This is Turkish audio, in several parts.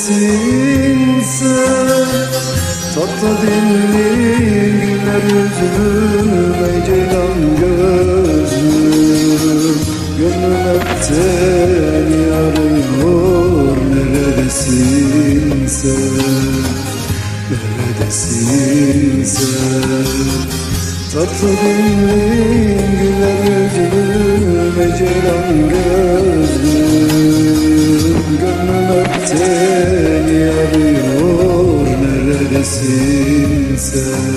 Neredesin sen Tatlı dilli güller yüzüm Ey ceylan gözlüm Gönlüm hepten yanıyor Neredesin sen? Neredesin sen? Tatlı dillim güler yüzüm Ecelan gözlüm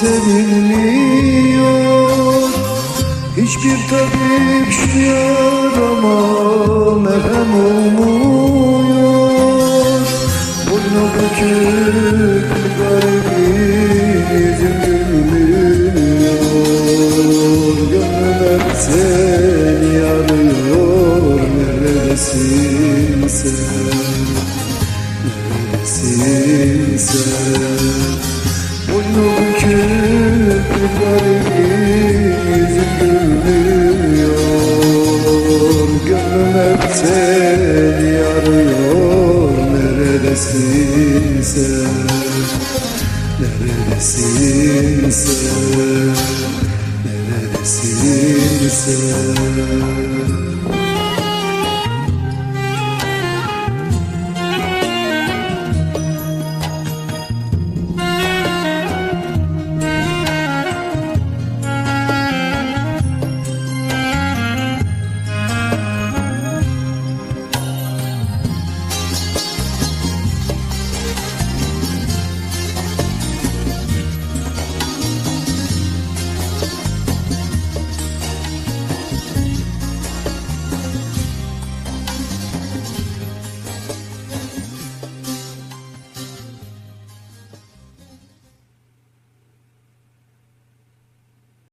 bilmiyor Hiçbir tabip şu yarama merhem olmuyor Boynu bükük bir garibim yüzüm gülmüyor Gönlüm hep seni arıyor Neredesin sen? Neredesin sen? Garibim yüzüm gülmüyor Gönlüm hep seni arıyor Neredesin sen? Neredesin sen? Neredesin sen?